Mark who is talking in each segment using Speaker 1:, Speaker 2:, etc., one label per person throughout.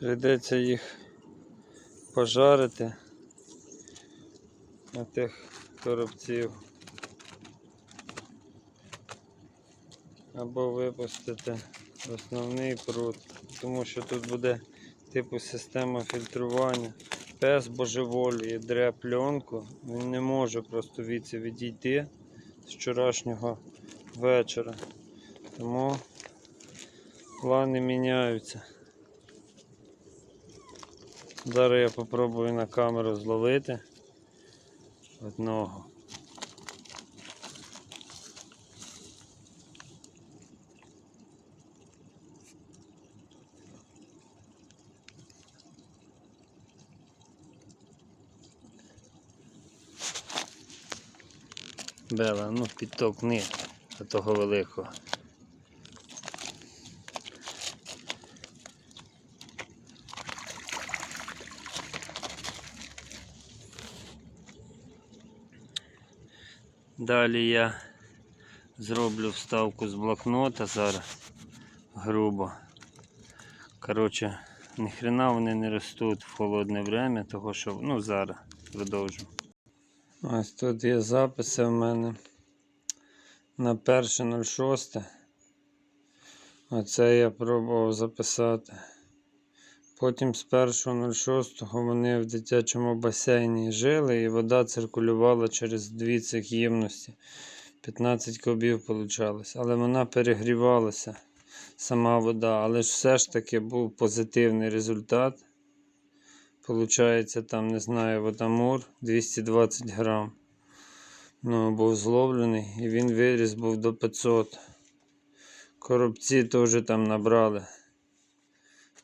Speaker 1: Прийдеться їх пожарити на тих коробців. Або випустити основний пруд, тому що тут буде типу система фільтрування. Пес божеволіє, дре пленку, він не може просто віці відійти з вчорашнього вечора. Тому плани міняються. Зараз я попробую на камеру зловити одного. Бела, ну підтовкни до того великого. Далі я зроблю вставку з блокнота зараз грубо. Коротше, ніхрена вони не ростуть в холодне время, того що ну зараз продовжу. Ось тут є записи в мене на 1.06. Оце я пробував записати. Потім з 1.06 вони в дитячому басейні жили і вода циркулювала через дві цих ємності. 15 кубів получалось. Але вона перегрівалася, сама вода. Але ж все ж таки був позитивний результат. Получається, там, не знаю, водомур 220 грам. Ну, був зловлений і він виріс був до 500. Коробці теж там набрали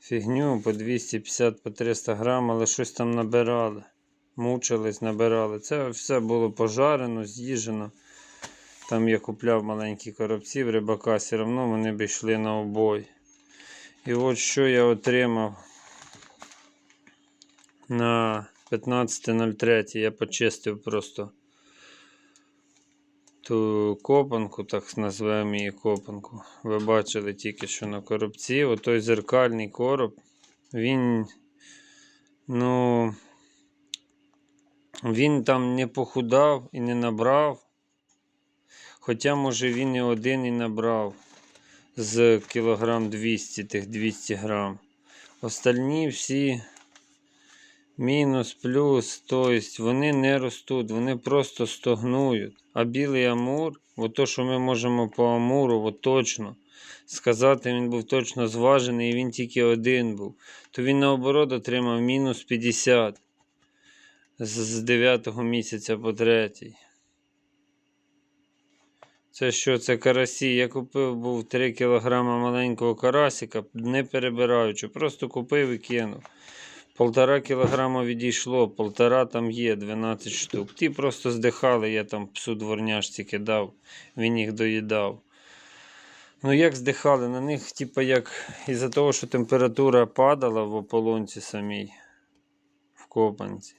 Speaker 1: фігню по 250 по 300 грам, але щось там набирали. Мучились, набирали. Це все було пожарено, з'їжено. Там я купляв маленькі коробці в рибака, все одно вони б йшли на обой. І от що я отримав на 15.03 я почистив просто ту копанку, так назвемо її копанку. Ви бачили тільки що на коробці. Отой зеркальний короб, він, ну, він там не похудав і не набрав. Хоча, може, він і один і набрав з кілограм 200, тих 200 грам. Остальні всі мінус, плюс, тобто вони не ростуть, вони просто стогнують. А білий амур, от то, що ми можемо по амуру, от точно сказати, він був точно зважений, і він тільки один був, то він наоборот отримав мінус 50 з, з 9 місяця по 3. Це що, це карасі. Я купив був 3 кг маленького карасика, не перебираючи, просто купив і кинув. Полтора кілограма відійшло, полтора там є, 12 штук. Ті просто здихали, я там псу дворняшці кидав, він їх доїдав. Ну, як здихали, на них, типу, як із-за того, що температура падала в ополонці самій, в копанці.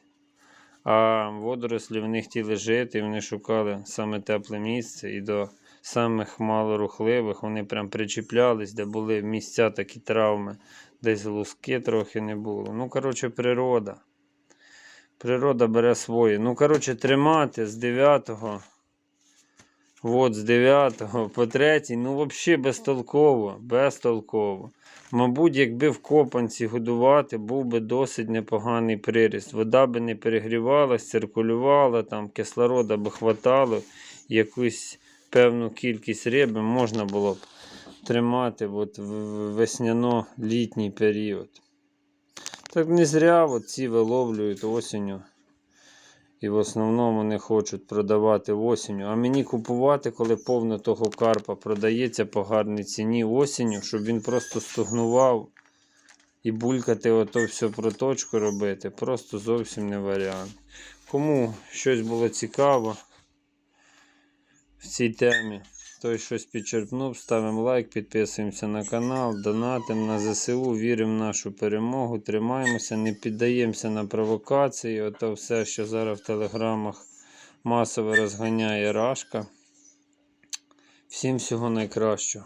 Speaker 1: А водорослі вони хотіли жити, і вони шукали саме тепле місце. І до самих малорухливих вони прям причіплялись, де були місця такі травми, десь луски трохи не було. Ну, коротше, природа. Природа бере своє. Ну, коротше, тримати з 9 От з 9 по 3, ну взагалі безтолково, безтолково. Мабуть, якби в копанці годувати, був би досить непоганий приріст. Вода би не перегрівалась, циркулювала, там кислорода би хватало, якусь певну кількість риби можна було б тримати от в весняно-літній період. Так не зря от ці виловлюють осінню. І в основному не хочуть продавати осінню. А мені купувати, коли повно того карпа продається по гарній ціні осінню, щоб він просто стогнував і булькати ото все проточку робити. Просто зовсім не варіант. Кому щось було цікаво в цій темі, той щось підчерпнув, ставимо лайк, підписуємося на канал, донатимо на ЗСУ, віримо в нашу перемогу, тримаємося, не піддаємося на провокації. Ото все, що зараз в телеграмах масово розганяє Рашка. Всім всього найкращого.